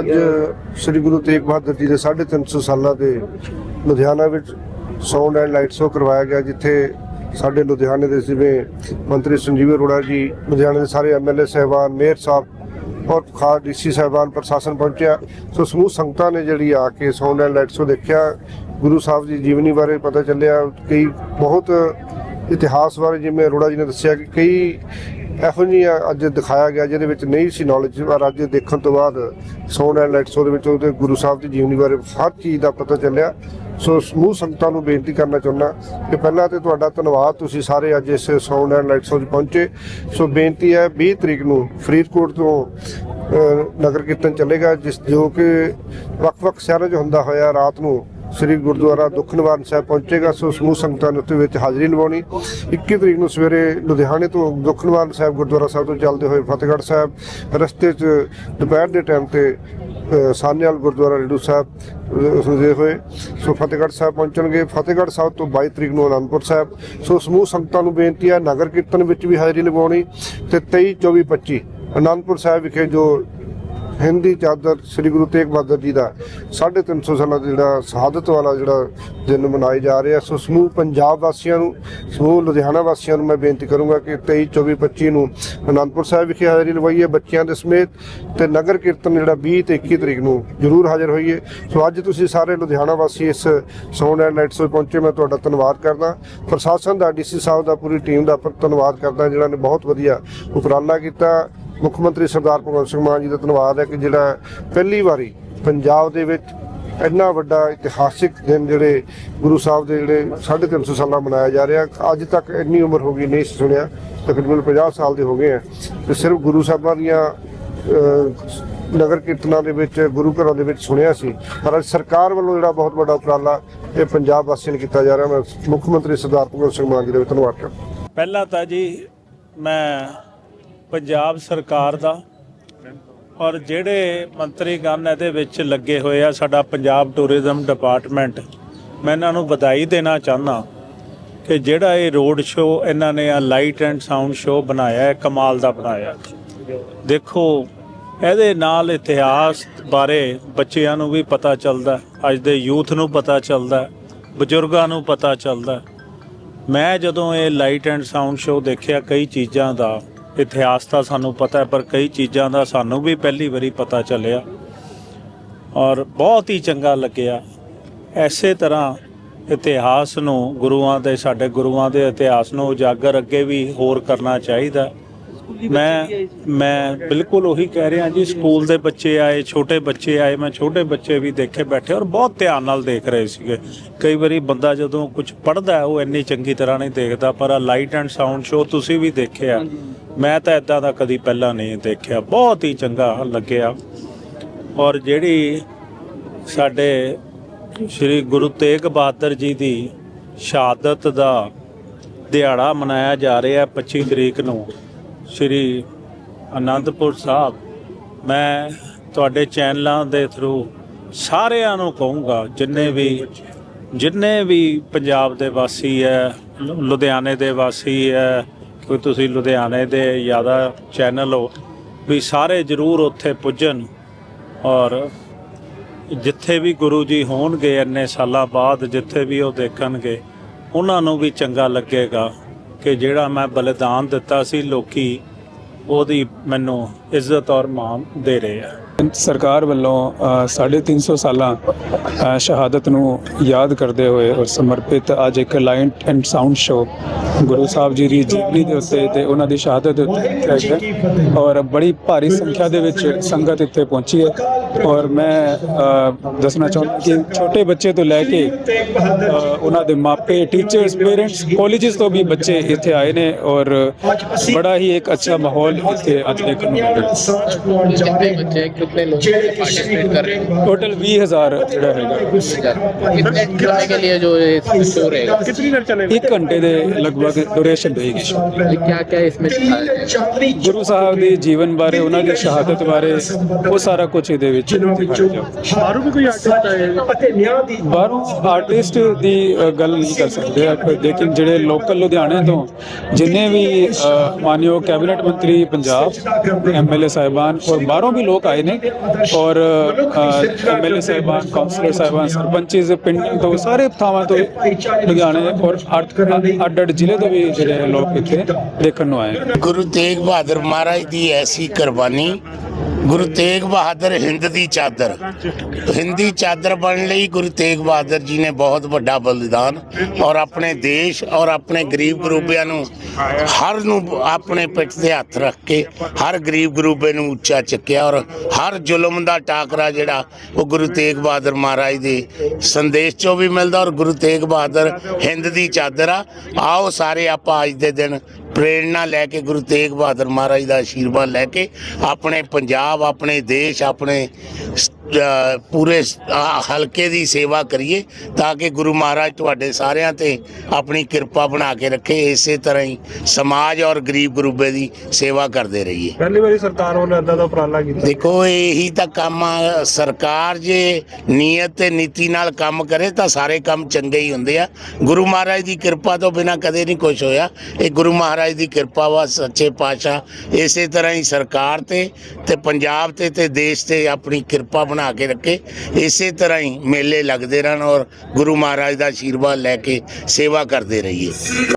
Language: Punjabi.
ਅੱਜ ਸ੍ਰੀ ਗੁਰੂ ਤੇਗ ਬਹਾਦਰ ਜੀ ਦੇ 350 ਸਾਲਾਂ ਦੇ ਲੁਧਿਆਣਾ ਵਿੱਚ ਸਾਊਂਡ ਐਂਡ ਲਾਈਟ ਸ਼ੋਅ ਕਰਵਾਇਆ ਗਿਆ, ਜਿੱਥੇ ਸਾਡੇ ਲੁਧਿਆਣੇ ਦੇ ਜਿਵੇਂ ਮੰਤਰੀ ਸੰਜੀਵ ਅਰੋੜਾ ਜੀ, ਲੁਧਿਆਣੇ ਦੇ ਸਾਰੇ ਐਮਐਲਏ ਸਹਿਬਾਨ, ਮੇਅਰ ਸਾਹਿਬ ਔਰ ਖਾਸ ਡੀਸੀ ਸਾਹਿਬਾਨ ਪ੍ਰਸ਼ਾਸਨ ਪਹੁੰਚਿਆ। ਸੋ ਸਮੂਹ ਸੰਗਤਾਂ ਨੇ ਜਿਹੜੀ ਆ ਕੇ ਸਾਊਂਡ ਐਂਡ ਲਾਈਟ ਸ਼ੋਅ ਦੇਖਿਆ। ਗੁਰੂ ਸਾਹਿਬ ਦੀ ਜੀਵਨੀ ਬਾਰੇ ਪਤਾ ਚੱਲਿਆ। ਕਈ ਬਹੁਤ ਇਤਿਹਾਸ ਬਾਰੇ ਜਿਵੇਂ ਅਰੋੜਾ ਜੀ ਨੇ ਦੱਸਿਆ ਕਿ ਕਈ ਇਹੋ ਜਿਹੀਆਂ ਅੱਜ ਦਿਖਾਇਆ ਗਿਆ ਜਿਹਦੇ ਵਿੱਚ ਨਹੀਂ ਸੀ ਨੌਲੇਜ ਪਰ ਅੱਜ ਦੇਖਣ ਤੋਂ ਬਾਅਦ ਸਾਊਂਡ ਐਂਡ ਲਾਈਟ ਸੋ ਦੇ ਵਿੱਚ ਉਹਦੇ ਗੁਰੂ ਸਾਹਿਬ ਦੀ ਜੀਵਨੀ ਬਾਰੇ ਹਰ ਚੀਜ਼ ਦਾ ਪਤਾ ਚੱਲਿਆ। ਸੋ ਸਮੂਹ ਸੰਗਤਾਂ ਨੂੰ ਬੇਨਤੀ ਕਰਨਾ ਚਾਹੁੰਦਾ ਕਿ ਪਹਿਲਾਂ ਤੇ ਤੁਹਾਡਾ ਧੰਨਵਾਦ, ਤੁਸੀਂ ਸਾਰੇ ਅੱਜ ਇਸ ਸਾਊਂਡ ਐਂਡ ਲਾਈਟ ਸੋ 'ਚ ਪਹੁੰਚੇ। ਸੋ ਬੇਨਤੀ ਹੈ 20 ਤਰੀਕ ਨੂੰ ਫਰੀਦਕੋਟ ਤੋਂ ਨਗਰ ਕੀਰਤਨ ਚੱਲੇਗਾ, ਜਿਸ ਜੋ ਕਿ ਵੱਖ-ਵੱਖ ਸ਼ਹਿਰਾਂ 'ਚ ਹੁੰਦਾ ਹੋਇਆ ਰਾਤ ਨੂੰ ਸ੍ਰੀ ਗੁਰਦੁਆਰਾ ਦੁੱਖ ਨਿਵਾਰਨ ਸਾਹਿਬ ਪਹੁੰਚੇਗਾ ਸੋ ਸਮੂਹ ਸੰਗਤਾਂ ਨੇ ਉੱਥੇ ਵਿੱਚ ਹਾਜ਼ਰੀ ਲਵਾਉਣੀ 21 ਤਰੀਕ ਨੂੰ ਸਵੇਰੇ ਲੁਧਿਆਣੇ ਤੋਂ ਦੁੱਖ ਨਿਵਾਰਨ ਸਾਹਿਬ ਗੁਰਦੁਆਰਾ ਸਾਹਿਬ ਤੋਂ ਚੱਲਦੇ ਹੋਏ ਫਤਿਹਗੜ੍ਹ ਸਾਹਿਬ ਰਸਤੇ 'ਚ ਦੁਪਹਿਰ ਦੇ ਟਾਈਮ ਤੇ ਅ, ਗੁਰਦੁਆਰਾ ਰੇਡੂ ਸਾਹਿਬ ਅ, ਹੋਏ। ਸੋ ਫਤਿਹਗੜ੍ਹ ਸਾਹਿਬ ਪਹੁੰਚਣਗੇ। ਫਤਿਹਗੜ੍ਹ ਸਾਹਿਬ ਤੋਂ 22 ਤਰੀਕ ਨੂੰ ਅਨੰਦਪੁਰ ਸਾਹਿਬ। ਸੋ ਸਮੂਹ ਸੰਗਤਾਂ ਨੂੰ ਬੇਨਤੀ ਹੈ ਨਗਰ ਕੀਰਤਨ ਵਿੱਚ ਵੀ ਹਾਜ਼ਰੀ ਲਗਾਉਣੀ ਤੇ 23 24 25 ਅਨੰਦਪੁਰ ਸਾਹਿਬ ਵਿਖੇ ਜੋ ਹਿੰਦੀ ਚਾਦਰ ਸ੍ਰੀ ਗੁਰੂ ਤੇਗ ਬਹਾਦਰ ਜੀ ਦਾ 350 ਸਾਲਾਂ ਦਾ ਜਿਹੜਾ ਸ਼ਹਾਦਤ ਵਾਲਾ ਜਿਹੜਾ ਦਿਨ ਮਨਾਏ ਜਾ ਰਿਹਾ ਸੋ ਸਮੂਹ ਪੰਜਾਬ ਵਾਸੀਆਂ ਨੂੰ, ਸਮੂਹ ਲੁਧਿਆਣਾ ਵਾਸੀਆਂ ਨੂੰ ਮੈਂ ਬੇਨਤੀ ਕਰੂੰਗਾ ਕਿ 23 24 25 ਨੂੰ ਅਨੰਦਪੁਰ ਸਾਹਿਬ ਵਿਖੇ ਹਾਜ਼ਰੀ ਲਵਾਈਏ ਬੱਚਿਆਂ ਦੇ ਸਮੇਤ ਤੇ ਨਗਰ ਕੀਰਤਨ ਜਿਹੜਾ 20 ਤੇ 21 ਤਰੀਕ ਨੂੰ ਜ਼ਰੂਰ ਹਾਜ਼ਰ ਹੋਈਏ। ਸੋ ਅੱਜ ਤੁਸੀਂ ਸਾਰੇ ਲੁਧਿਆਣਾ ਵਾਸੀ ਇਸ ਸਾਊਂਡ ਐਂਡ ਲਾਈਟਸ ਵਿੱਚ ਪਹੁੰਚੇ। ਮੈਂ ਤੁਹਾਡਾ ਧੰਨਵਾਦ ਕਰਦਾ। ਪ੍ਰਸ਼ਾਸਨ ਦਾ, ਡੀਸੀ ਸਾਹਿਬ ਦਾ, ਪੂਰੀ ਟੀਮ ਦਾ ਧੰਨਵਾਦ ਕਰਦਾ ਜਿਹੜਾ ਨੇ ਬਹੁਤ ਵਧੀਆ ਉਪਰਾਲਾ ਕੀਤਾ। ਮੁੱਖ ਮੰਤਰੀ ਸਰਦਾਰ ਭਗਵੰਤ ਸਿੰਘ ਮਾਨ ਜੀ ਦਾ ਧੰਨਵਾਦ ਹੈ ਕਿ ਜਿਹੜਾ ਪਹਿਲੀ ਵਾਰੀ ਪੰਜਾਬ ਦੇ ਵਿੱਚ ਇੰਨਾ ਵੱਡਾ ਇਤਿਹਾਸਿਕ ਦਿਨ ਜਿਹੜੇ ਗੁਰੂ ਸਾਹਿਬ ਦੇ ਜਿਹੜੇ 350 ਸਾਲਾਂ ਮਨਾਇਆ ਜਾ ਰਿਹਾ, ਅੱਜ ਤੱਕ ਇੰਨੀ ਉਮਰ ਹੋ ਗਈ ਨਹੀਂ ਸੁਣਿਆ, ਤਕਰੀਬਨ 50 ਸਾਲ ਦੇ ਹੋ ਗਏ ਆ ਤੇ ਸਿਰਫ ਗੁਰੂ ਸਾਹਿਬਾਂ ਦੀਆਂ ਨਗਰ ਕੀਰਤਨਾਂ ਦੇ ਵਿੱਚ, ਗੁਰੂ ਘਰਾਂ ਦੇ ਵਿੱਚ ਸੁਣਿਆ ਸੀ। ਪਰ ਅੱਜ ਸਰਕਾਰ ਵੱਲੋਂ ਜਿਹੜਾ ਬਹੁਤ ਵੱਡਾ ਉਪਰਾਲਾ ਇਹ ਪੰਜਾਬ ਵਾਸੀਆਂ ਨੂੰ ਕੀਤਾ ਜਾ ਰਿਹਾ, ਮੈਂ ਮੁੱਖ ਮੰਤਰੀ ਸਰਦਾਰ ਭਗਵੰਤ ਸਿੰਘ ਮਾਨ ਜੀ ਦਾ ਧੰਨਵਾਦ ਕਰਦਾ ਪਹਿਲਾਂ ਤਾਂ ਜੀ ਮੈਂ ਪੰਜਾਬ ਸਰਕਾਰ ਦਾ। ਔਰ ਜਿਹੜੇ ਮੰਤਰੀ ਮੰਤਰੀਗਣ ਇਹਦੇ ਵਿੱਚ ਲੱਗੇ ਹੋਏ ਆ, ਸਾਡਾ ਪੰਜਾਬ ਟੂਰਿਜ਼ਮ ਡਿਪਾਰਟਮੈਂਟ, ਮੈਂ ਇਹਨਾਂ ਨੂੰ ਵਧਾਈ ਦੇਣਾ ਚਾਹੁੰਦਾ ਕਿ ਜਿਹੜਾ ਇਹ ਰੋਡ ਸ਼ੋਅ, ਇਹਨਾਂ ਨੇ ਆ ਲਾਈਟ ਐਂਡ ਸਾਊਂਡ ਸ਼ੋਅ ਬਣਾਇਆ ਹੈ ਕਮਾਲ ਦਾ ਬਣਾਇਆ। ਦੇਖੋ, ਇਹਦੇ ਨਾਲ ਇਤਿਹਾਸ ਬਾਰੇ ਬੱਚਿਆਂ ਨੂੰ ਵੀ ਪਤਾ ਚੱਲਦਾ, ਅੱਜ ਦੇ ਯੂਥ ਨੂੰ ਪਤਾ ਚੱਲਦਾ, ਬਜ਼ੁਰਗਾਂ ਨੂੰ ਪਤਾ ਚੱਲਦਾ। ਮੈਂ ਜਦੋਂ ਇਹ ਲਾਈਟ ਐਂਡ ਸਾਊਂਡ ਸ਼ੋਅ ਦੇਖਿਆ ਕਈ ਚੀਜ਼ਾਂ ਦਾ ਇਤਿਹਾਸ ਤਾਂ ਸਾਨੂੰ ਪਤਾ ਪਰ ਕਈ ਚੀਜ਼ਾਂ ਦਾ ਸਾਨੂੰ ਵੀ ਪਹਿਲੀ ਵਾਰੀ ਪਤਾ ਚੱਲਿਆ। ਔਰ ਬਹੁਤ ਹੀ ਚੰਗਾ ਲੱਗਿਆ। ਐਸੇ ਤਰ੍ਹਾਂ ਇਤਿਹਾਸ ਨੂੰ ਗੁਰੂਆਂ ਦੇ ਸਾਡੇ ਗੁਰੂਆਂ ਦੇ ਇਤਿਹਾਸ ਨੂੰ ਉਜਾਗਰ ਅੱਗੇ ਵੀ ਹੋਰ ਕਰਨਾ ਚਾਹੀਦਾ। ਮੈਂ ਮੈਂ ਬਿਲਕੁਲ ਉਹੀ ਕਹਿ ਰਿਹਾ ਜੀ ਸਕੂਲ ਦੇ ਬੱਚੇ ਆਏ ਛੋਟੇ ਬੱਚੇ ਆਏ ਮੈਂ ਛੋਟੇ ਬੱਚੇ ਵੀ ਦੇਖੇ ਬੈਠੇ ਔਰ ਬਹੁਤ ਧਿਆਨ ਨਾਲ ਦੇਖ ਰਹੇ ਸੀਗੇ। ਕਈ ਵਾਰੀ ਬੰਦਾ ਜਦੋਂ ਕੁਝ ਪੜ੍ਹਦਾ ਹੈ ਉਹ ਇੰਨੀ ਚੰਗੀ ਤਰ੍ਹਾਂ ਨਹੀਂ ਦੇਖਦਾ ਪਰ ਆ ਲਾਈਟ ਐਂਡ ਸਾਊਂਡ ਸ਼ੋਅ ਤੁਸੀਂ ਵੀ ਦੇਖਿਆ। ਮੈਂ ਤਾਂ ਇਦਾਂ ਦਾ ਕਦੀ ਪਹਿਲਾਂ ਨਹੀਂ ਦੇਖਿਆ। ਬਹੁਤ ਹੀ ਚੰਗਾ ਲੱਗਿਆ। ਔਰ ਜਿਹੜੀ ਸਾਡੇ ਸ੍ਰੀ ਗੁਰੂ ਤੇਗ ਬਹਾਦਰ ਜੀ ਦੀ ਸ਼ਹਾਦਤ ਦਾ ਦਿਹਾੜਾ ਮਨਾਇਆ ਜਾ ਰਿਹਾ ਹੈ 25 ਤਰੀਕ ਨੂੰ, ਸ੍ਰੀ ਅਨੰਦਪੁਰ ਸਾਹਿਬ, ਮੈਂ ਤੁਹਾਡੇ ਚੈਨਲਾਂ ਦੇ ਥਰੂ ਸਾਰਿਆਂ ਨੂੰ ਕਹੂੰਗਾ, ਜਿੰਨੇ ਵੀ ਜਿੰਨੇ ਵੀ ਪੰਜਾਬ ਦੇ ਵਾਸੀ ਹੈ ਲੁਧਿਆਣੇ ਦੇ ਵਾਸੀ ਹੈ ਕੋਈ ਤੁਸੀਂ ਲੁਧਿਆਣੇ ਦੇ ਜ਼ਿਆਦਾ ਚੈਨਲ ਹੋ, ਵੀ ਸਾਰੇ ਜ਼ਰੂਰ ਉੱਥੇ ਪੁੱਜਣ ਔਰ ਜਿੱਥੇ ਵੀ ਗੁਰੂ ਜੀ ਹੋਣਗੇ ਇੰਨੇ ਸਾਲਾਂ ਬਾਅਦ, ਜਿੱਥੇ ਵੀ ਉਹ ਦੇਖਣਗੇ, ਉਹਨਾਂ ਨੂੰ ਵੀ ਚੰਗਾ ਲੱਗੇਗਾ ਕਿ ਜਿਹੜਾ ਮੈਂ ਬਲੀਦਾਨ ਦਿੱਤਾ ਸੀ, ਲੋਕੀ ਉਹਦੀ ਮੈਨੂੰ ਇੱਜ਼ਤ ਔਰ ਮਾਣ ਦੇ ਰਹੇ ਆ। ਸਰਕਾਰ ਵੱਲੋਂ ਅ, 350 ਸਾਲਾਂ ਸ਼ਹਾਦਤ ਨੂੰ ਯਾਦ ਕਰਦੇ ਹੋਏ ਔਰ ਸਮਰਪਿਤ ਅੱਜ ਇੱਕ light and sound show Guru Sahib ji ਦੀ ਜੀਵਨੀ ਦੇ ਉੱਤੇ ਤੇ ਉਹਨਾਂ ਦੀ ਸ਼ਹਾਦਤ ਦੇ ਉੱਤੇ ਔਰ ਬੜੀ ਭਾਰੀ ਸੰਖਿਆ ਦੇ ਵਿੱਚ ਸੰਗਤ ਇੱਥੇ ਪਹੁੰਚੀ ਹੈ। ਔਰ ਮੈਂ ਅ, ਦੱਸਣਾ ਚਾਹੁੰਦਾ ਕਿ ਛੋਟੇ ਬੱਚੇ ਤੋਂ ਲੈ ਕੇ ਅ, ਉਹਨਾਂ ਦੇ ਮਾਪੇ ਟੀਚਰਸ ਪੇਰੈਂਟਸ ਕਾਲਜਸ ਤੋਂ ਵੀ ਬੱਚੇ ਇੱਥੇ ਆਏ ਨੇ ਔਰ ਬੜਾ ਹੀ ਇੱਕ ਅੱਛਾ ਮਾਹੌਲ ਇੱਥੇ ਅੱਜ ਦੇਖਣ ਨੂੰ ਮਿਲ ਰਿਹਾ कितने बच्चे कितने लोग पार्टिसिपेट कर रहे हैं ਟੋਟਲ 20000 ਜਿਹੜਾ ਹੈਗਾ कितने कितने के लिए जो ये शो रहेगा ਇੱਕ ਘੰਟੇ ਦੇ ਲਗਭਗ ਡਿਊਰੇਸ਼ਨ ਰਹੇਗੀ क्या क्या इसमें दिखाया जाएगा ਗੁਰੂ ਸਾਹਿਬ ਦੇ ਜੀਵਨ ਬਾਰੇ ਉਹਨਾਂ ਦੀ ਸ਼ਹਾਦਤ ਬਾਰੇ ਉਹ ਸਾਰਾ ਕੁਝ ਇਹਦੇ ਵਿੱਚ ਜਾਊ ਬਾਹਰੋਂ ਵੀ ਕੋਈ ਆਰਟਿਸਟ ਆਏ ਅਤੇ ਨਿਆਂ ਦੀ ਬਾਹਰੋਂ ਆਰਟਿਸਟ ਦੀ ਅ, ਗੱਲ ਨਹੀਂ ਕਰ ਸਕਦੇ ਆਪਾਂ ਲੇਕਿਨ ਜਿਹੜੇ ਲੋਕਲ ਲੁਧਿਆਣੇ ਤੋਂ ਜਿੰਨੇ ਵੀ ਅ, ਮਾਨਯੋਗ ਕੈਬਨਿਟ ਮੰਤਰੀ ਪੰਜਾਬ ਐਮਐਲਏ ਸਾਹਿਬਾਨ ਔਰ ਬਾਹਰੋਂ ਵੀ ਲੋਕ ਆਏ ਨੇ ਔਰ ਐਮਐਲਏ ਸਾਹਿਬਾਨ ਕਾਉਂਸਲਰ ਸਾਹਿਬਾਨ ਸਰਪੰਚਿਸ ਪਿੰਡ ਤੋਂ ਸਾਰੇ ਥਾਵਾਂ ਤੋਂ ਲੁਧਿਆਣੇ ਔਰ ਅੱਡ ਅੱਡ ਅੱਡ ਜ਼ਿਲ੍ਹੇ ਤੋਂ ਵੀ ਜਿਹੜੇ ਲੋਕ ਇੱਥੇ ਦੇਖਣ ਨੂੰ ਆਏ ਨੇ। ਗੁਰੂ ਤੇਗ ਬਹਾਦਰ ਮਹਾਰਾਜ ਦੀ ਐਸੀ ਕੁਰਬਾਨੀ ਗੁਰੂ ਤੇਗ ਬਹਾਦਰ ਹਿੰਦ ਦੀ ਚਾਦਰ। ਹਿੰਦੀ ਚਾਦਰ ਬਣਨ ਲਈ ਗੁਰੂ ਤੇਗ ਬਹਾਦਰ ਜੀ ਨੇ ਬਹੁਤ ਵੱਡਾ ਬਲੀਦਾਨ ਔਰ ਆਪਣੇ ਦੇਸ਼ ਔਰ ਆਪਣੇ ਗਰੀਬ ਗਰੂਬਿਆਂ ਨੂੰ ਹਰ ਨੂੰ ਆਪਣੇ ਪਿੱਠ ਤੇ ਹੱਥ ਰੱਖ ਕੇ ਹਰ ਗਰੀਬ ਗਰੂਬੇ ਨੂੰ ਉੱਚਾ ਚੱਕਿਆ ਔਰ ਹਰ ਜ਼ੁਲਮ ਦਾ ਟਾਕਰਾ ਜਿਹੜਾ ਉਹ ਗੁਰੂ ਤੇਗ ਬਹਾਦਰ ਮਹਾਰਾਜ ਦੇ ਸੰਦੇਸ਼ ਚੋਂ ਵੀ ਮਿਲਦਾ ਔਰ ਗੁਰੂ ਤੇਗ ਬਹਾਦਰ ਹਿੰਦ ਦੀ ਚਾਦਰ ਆ। ਆਓ ਸਾਰੇ ਆਪਾਂ ਅੱਜ ਦੇ ਦਿਨ ਪ੍ਰੇਰਣਾ ਲੈ ਕੇ ਗੁਰੂ ਤੇਗ ਬਹਾਦਰ ਮਹਾਰਾਜ ਦਾ ਆਸ਼ੀਰਵਾਦ ਲੈ ਕੇ ਆਪਣੇ ਪੰਜਾਬ, ਆਪਣੇ ਦੇਸ਼, ਆਪਣੇ ਪੂਰੇ ਹਲਕੇ ਦੀ ਸੇਵਾ ਕਰੀਏ ਤਾਂ ਕਿ ਗੁਰੂ ਮਹਾਰਾਜ ਤੁਹਾਡੇ ਸਾਰਿਆਂ ਤੇ ਆਪਣੀ ਕਿਰਪਾ ਬਣਾ ਕੇ ਰੱਖੇ ਇਸੇ ਤਰ੍ਹਾਂ ਹੀ ਸਮਾਜ ਔਰ ਗਰੀਬ ਗਰੂਬੇ ਦੀ ਸੇਵਾ ਕਰਦੇ ਰਹੀਏ। ਪਹਿਲੀ ਵਾਰੀ ਸਰਕਾਰ ਵੱਲੋਂ ਏਦਾਂ ਦਾ ਉਪਰਾਲਾ ਕੀਤਾ। ਦੇਖੋ ਇਹੀ ਤਾਂ ਕੰਮ ਆ ਸਰਕਾਰ ਜੇ ਨੀਅਤ ਤੇ ਨੀਤੀ ਨਾਲ ਕੰਮ ਕਰੇ ਤਾਂ ਸਾਰੇ ਕੰਮ ਚੰਗੇ ਹੀ ਹੁੰਦੇ ਆ। ਗੁਰੂ ਮਹਾਰਾਜ ਦੀ ਕਿਰਪਾ ਤੋਂ ਬਿਨਾ ਕਦੇ ਨਹੀਂ ਕੁਝ ਹੋਇਆ। ਇਹ ਗੁਰੂ ਮਹਾਰਾਜ ਦੀ ਕਿਰਪਾ ਵਾ ਸੱਚੇ ਪਾਤਸ਼ਾਹ। ਇਸੇ ਤਰ੍ਹਾਂ ਹੀ ਸਰਕਾਰ ਤੇ ਤੇ ਪੰਜਾਬ ਤੇ ਤੇ ਦੇਸ਼ ਤੇ ਆਪਣੀ ਕਿਰਪਾ ਬਣਾ ਕੇ ਰੱਖੇ। ਇਸੇ ਤਰ੍ਹਾਂ ਹੀ ਮੇਲੇ ਲੱਗਦੇ ਰਹਿਣ ਔਰ ਗੁਰੂ ਮਹਾਰਾਜ ਦਾ ਆਸ਼ੀਰਵਾਦ ਲੈ ਕੇ ਸੇਵਾ ਕਰਦੇ ਰਹੀਏ।